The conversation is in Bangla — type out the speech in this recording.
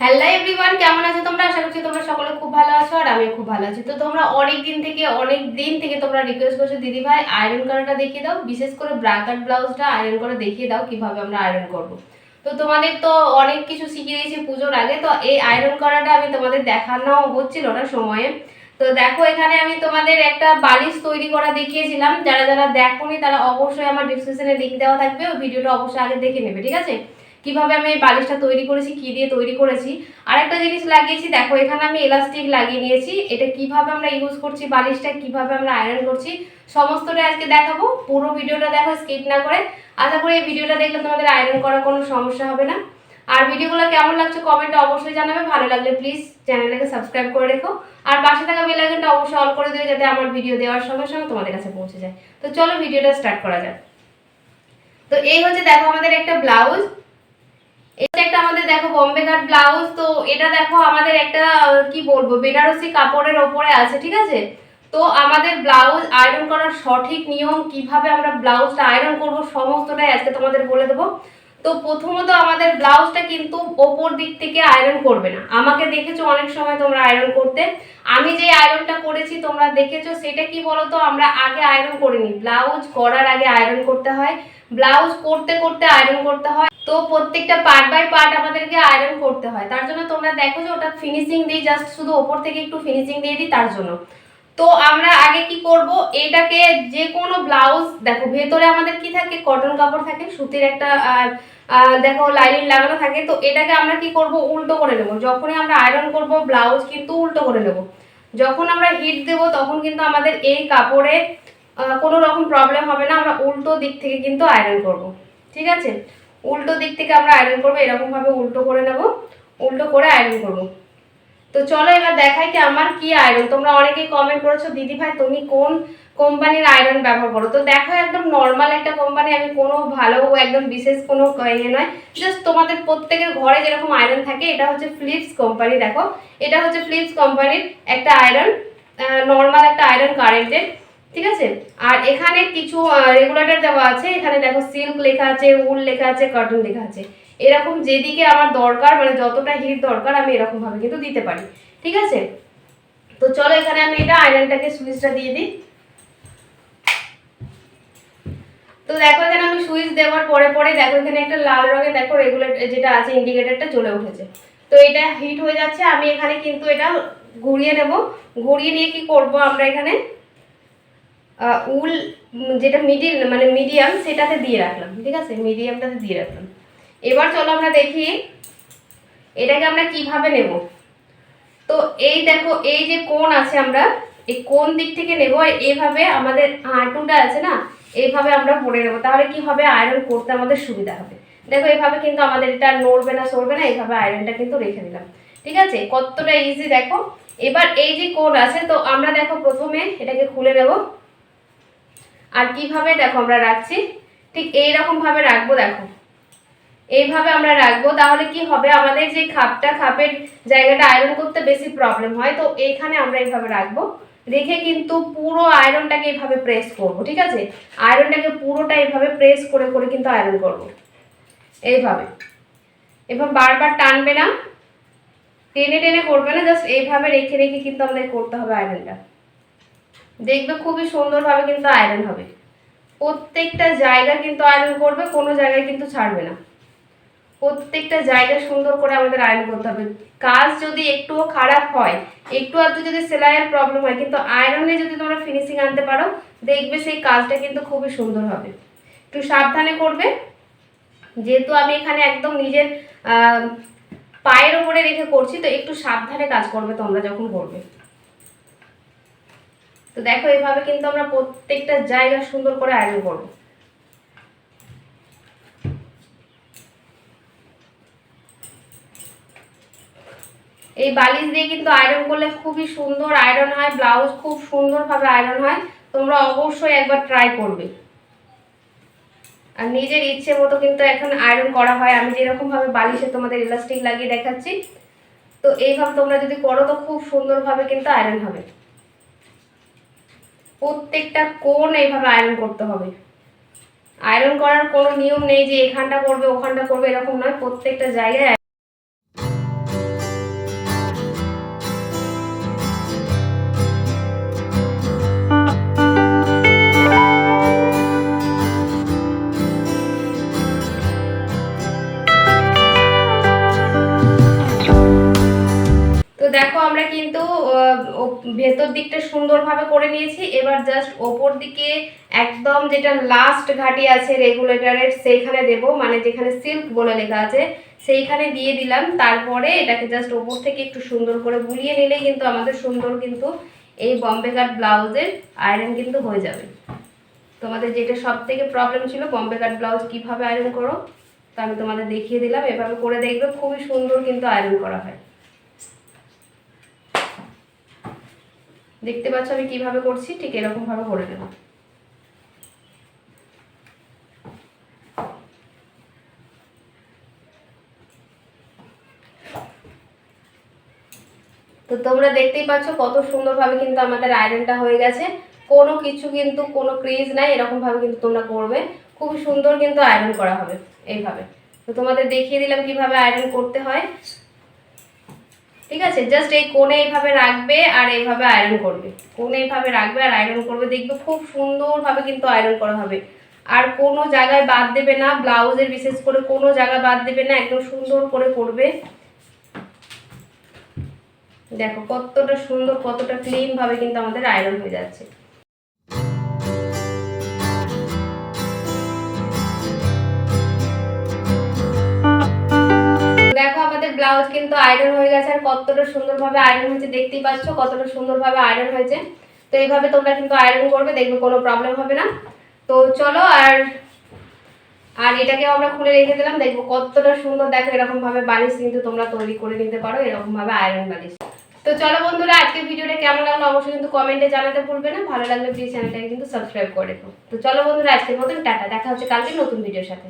হ্যালো এভরিওয়ান কেমন আছো তোমরা? আশা করছি তোমরা সকলে খুব ভালো আছো আর আমিও খুব ভালো আছি। তো তোমরা অনেক দিন থেকে অনেক দিন থেকে তোমরা রিকোয়েস্ট করছ, দিদি ভাই আয়রন করাটা দেখিয়ে দাও। বিশেষ করে ব্রাকার ব্লাউজটা আয়রন করে দেখিয়ে দাও, কীভাবে আমরা আয়রন করব। তো তোমাদের তো অনেক কিছু শিখিয়ে দিয়েছি পুজোর আগে। তো এই আয়রন করাটা আমি তোমাদের দেখানো হচ্ছিল না সময়ে। তো দেখো, এখানে আমি তোমাদের একটা বালিশ তৈরি করা দেখিয়েছিলাম। যারা যারা দেখোনি, তারা অবশ্যই আমার ডিসক্রিপশনে লিঙ্ক দেওয়া থাকবে। ভিডিওটা অবশ্যই আগে দেখে নেবে, ঠিক আছে? কীভাবে আমি এই বালিশটা তৈরি করেছি, কি দিয়ে তৈরি করেছি। আরেকটা জিনিস লাগিয়েছি, দেখো, এখানে আমি এলাস্টিক লাগিয়ে নিয়েছি। এটা কীভাবে আমরা ইউজ করছি বালিশটা, কীভাবে আমরা আয়রন করছি সমস্তটা আজকে দেখাবো। পুরো ভিডিওটা দেখো স্কিপ না করে। আশা করি এই ভিডিওটা দেখলে তোমাদের আয়রন করার কোনো সমস্যা হবে না। আর ভিডিওগুলো কেমন লাগছে কমেন্টে অবশ্যই জানাবে। ভালো লাগলে প্লিজ চ্যানেলটাকে সাবস্ক্রাইব করে রেখো। আর পাশে থাকা বেল আইকনটা অবশ্যই অল করে দিও, যাতে আমার ভিডিও দেওয়ার সঙ্গে সঙ্গে তোমাদের কাছে পৌঁছে যায়। তো চলো, ভিডিওটা স্টার্ট করা যাক। তো এই হচ্ছে, দেখো, আমাদের একটা ব্লাউজ এটা একটা আমাদের দেখো বম্বে কাট ব্লাউজ তো এটা দেখো আমাদের একটা কি বলব, বেনারসি কাপড়ের ওপরে আছে, ঠিক আছে? তো আমাদের ব্লাউজ আয়রন করার সঠিক নিয়ম কীভাবে আমরা ব্লাউজটা আয়রন করব সমস্তটাই আজকে তোমাদের বলে দেবো। তো প্রথমত আমাদের ব্লাউজটা কিন্তু ওপর দিক থেকে আয়রন করবে না। আমাকে দেখেছ অনেক সময় তোমরা আয়রন করতে। আমি যে আয়রনটা করেছি, তোমরা দেখেছ, সেটা কি বলতো? আমরা আগে আয়রন করিনি। ব্লাউজ করার আগে আয়রন করতে হয়। ব্লাউজ করতে করতে আয়রন করতে হয়। তো প্রত্যেকটা পার্ট বাই পার্ট আমাদেরকে আয়রন করতে হয়। তার জন্য তোমরা দেখো যে ওটা ফিনিশিং দিই জাস্ট শুধু ওপর থেকে একটু ফিনিশিং দিয়ে দিই, তার জন্য। তো আমরা আগে কি করব? এটাকে যে কোনো ব্লাউজ দেখো ভেতরে আমাদের কি থাকে? কটন কাপড় থাকে, সুতির একটা দেখো লাইনিং লাগানো থাকে। তো এটাকে আমরা কি করব? উল্টো করে নেব। যখনই আমরা আয়রন করব ব্লাউজ কিন্তু উল্টো করে নেব। যখন আমরা হিট দেব, তখন কিন্তু আমাদের এই কাপড়ে কোনো রকম প্রবলেম হবে না। আমরা উল্টো দিক থেকে কিন্তু আয়রন করব। ঠিক আছে? উল্টো দিক থেকে আমরা আয়রন করব এরকম ভাবে উল্টো করে নেব, উল্টো করে আয়রন করব। তো চলো এবার দেখাই কি আমার কি আয়রন তোমরা অনেকেই কমেন্ট করেছ, দিদি ভাই, তুমি কোন কোম্পানির আয়রন ব্যবহার করো? তো দেখো একদম নর্মাল একটা কোম্পানি আমি কোনো ভালো, একদম বিশেষ কোনো ইয়ে নয়। জাস্ট তোমাদের প্রত্যেকের ঘরে যেরকম আয়রন থাকে, এটা হচ্ছে ফ্লিপস কোম্পানি দেখো। এটা হচ্ছে ফ্লিপস কোম্পানির একটা আয়রন নর্মাল একটা আয়রন কারেন্টের ঠিক আছে? আর এখানে কিছু রেগুলেটর দেওয়া আছে। এখানে দেখো সিল্ক লেখা আছে উল লেখা আছে কটন লেখা আছে। এরকম যেদিকে আমার দরকার মানে যতটা হিট দরকার, আমি এরকম ভাবে কিন্তু দিতে পারি। ঠিক আছে? তো চলো এখানে আমি এটা আয়রনটাকে সুইচটা দিয়ে দিই। তো দেখো এখানে আমি সুইচ দেওয়ার পরে পরে দেখো এখানে একটা লাল রঙের দেখো রেগুলেটর যেটা আছে ইন্ডিকেটরটা চলে উঠেছে। তো এটা হিট হয়ে যাচ্ছে, আমি এখানে কিন্তু এটা ঘুরিয়ে নেব। ঘুরিয়ে নিয়ে কি করব আমরা এখানে? উল, যেটা মিডিল মানে মিডিয়াম সেটাতে দিয়ে রাখলাম, ঠিক আছে? মিডিয়ামটাতে দিয়ে রাখলাম। এবার চলো আমরা দেখি এটাকে আমরা কীভাবে নেব। তো এই দেখো, এই যে কোন আছে আমরা, এই কোন দিক থেকে নেব এইভাবে আমাদের হাঁটুটা আছে না এইভাবে আমরা পরে নেব। তাহলে কি হবে? আয়রন করতে আমাদের সুবিধা হবে। দেখো এইভাবে কিন্তু আমাদের এটা নড়বে না, সরবে না এইভাবে আয়রনটা কিন্তু রেখে দিলাম। ঠিক আছে? কতটা ইজি দেখো। এবার এই যে কোন আছে, তো আমরা দেখো প্রথমে এটাকে খুলে নেব। আর কীভাবে দেখো আমরা রাখছি? ঠিক এইরকম ভাবে রাখব দেখো। এইভাবে আমরা রাখব, তাহলে কি হবে? আমাদের যে খাপটা, খাপের জায়গাটা আয়রন করতে বেশি প্রবলেম হয়, তো এইখানে আমরা এইভাবে রাখব। রেখে কিন্তু পুরো আয়রনটাকে এইভাবে প্রেস করব, ঠিক আছে? আয়রনটাকে পুরোটা এইভাবে প্রেস করে করে কিন্তু আয়রন করব। এইভাবে। এবার বারবার টানবে না। টেনে টেনে করবে না জাস্ট এইভাবে রেখে রেখে কিন্তু আমাদের করতে হবে আয়রনটা দেখবে খুবই সুন্দরভাবে কিন্তু আয়রন হবে। প্রত্যেকটা জায়গা কিন্তু আয়রন করবে, কোনো জায়গায় কিন্তু ছাড়বে না। প্রত্যেকটা জায়গা সুন্দর করে আমাদের আয়রন করতে হবে। কাজ যদি একটুও খারাপ হয়, একটু আধটু যদি সেলাইয়ের প্রবলেম হয়, কিন্তু আয়রনে যদি তোমরা ফিনিশিং আনতে পারো, দেখবে সেই কাজটা কিন্তু খুবই সুন্দর হবে। একটু সাবধানে করবে। যেহেতু আমি এখানে একদম নিজের পায়ের ওপরে রেখে করছি, তো একটু সাবধানে কাজ করবে তোমরা যখন করবে। তো দেখো এইভাবে কিন্তু আমরা প্রত্যেকটা জায়গা সুন্দর করে আয়রন করব। এই বালিশ দিয়ে কিন্তু আয়রন করলে খুবই সুন্দর আয়রন হয়, ব্লাউজ খুব সুন্দরভাবে আয়রন হয়, তোমরা অবশ্যই একবার ট্রাই করবে। আর নিজের ইচ্ছে মতো কিন্তু এখন আয়রন করা হয়, আমি যেরকমভাবে বালিশে তোমাদের ইলাস্টিক লাগিয়ে দেখাচ্ছি, তো এইভাবে তোমরা যদি করো তো খুব সুন্দরভাবে কিন্তু আয়রন হবে। প্রত্যেকটা কোণ এইভাবে আয়রন করতে হবে। আয়রন করার কোনো নিয়ম নেই যে এখানটা করবে, ওখানটা করবে, এরকম নয়। প্রত্যেকটা জায়গায় ভেতর দিকটা সুন্দরভাবে করে নিয়েছি। এবার জাস্ট ওপর দিকে একদম যেটা লাস্ট ঘাটি আছে রেগুলেটরের সেইখানে দেব। মানে যেখানে সিল্ক বলে লেখা আছে, সেইখানে দিয়ে দিলাম। তারপরে এটাকে জাস্ট ওপর থেকে একটু সুন্দর করে বুলিয়ে নিলে কিন্তু আমাদের সুন্দর কিন্তু এই বম্বে কাট ব্লাউজের আয়রন কিন্তু হয়ে যাবে। তোমাদের যেটা সব থেকে প্রবলেম ছিল বম্বে কাট ব্লাউজ কীভাবে আয়রন করো, তো আমি তোমাদের দেখিয়ে দিলাম। এভাবে করে দেখবে খুবই সুন্দর কিন্তু আয়রন করা হয়। দেখতে পাচ্ছ আমি কীভাবে করছি, ঠিক এরকম ভাবে করে নেব। তো তোমরা দেখতেই পাচ্ছ কত সুন্দরভাবে কিন্তু আমাদের আয়রনটা হয়ে গেছে। কোনো কিছু কিন্তু, কোনো ক্রিজ নাই এরকম ভাবে কিন্তু তোমরা করবে। খুব সুন্দর কিন্তু আয়রন করা হবে, এইভাবে। তো তোমাদের দেখিয়ে দিলাম কীভাবে আয়রন করতে হয়। ঠিক আছে? জাস্ট এই কোণে এইভাবে রাখবে আর এইভাবে আয়রন করবে। কোণে এইভাবে রাখবে আর আয়রন করবে। দেখবে খুব সুন্দরভাবে কিন্তু আয়রন করা হবে। আর কোনো জায়গায় বাদ দেবে না ব্লাউজের বিশেষ করে কোনো জায়গায় বাদ দেবে না, একদম সুন্দর করে করবে। দেখো কতটা সুন্দর, কতটা ক্লিনভাবে কিন্তু আমাদের আয়রন হয়ে যাচ্ছে। কিন্তু আয়রন হয়ে গেছে আর কতটা সুন্দরভাবে আয়রন হয়েছে দেখতেই পাচ্ছ, কতটা সুন্দরভাবে আয়রন হয়েছে। তো এইভাবে তোমরা কিন্তু আয়রন করবে, দেখবে কোনো প্রবলেম হবে না। তো চলো আর আর এটাকে আমরা খুলে রেখে দিলাম, দেখব কতটা সুন্দর। দেখো এরকম ভাবে বালিশ কিন্তু তোমরা তৈরি করে নিতে পারো এরকম ভাবে আয়রন বালিশ। তো চলো বন্ধুরা, আজকের ভিডিওটা কেমন লাগল অবশ্যই কিন্তু কমেন্টে জানাতে ভুলবে না। ভালো লাগলে প্লিজ চ্যানেলটাকে কিন্তু সাবস্ক্রাইব করে তো চলো বন্ধুরা, আজকের মতন টাটা। দেখা হচ্ছে কালকে নতুন ভিডিওর সাথে।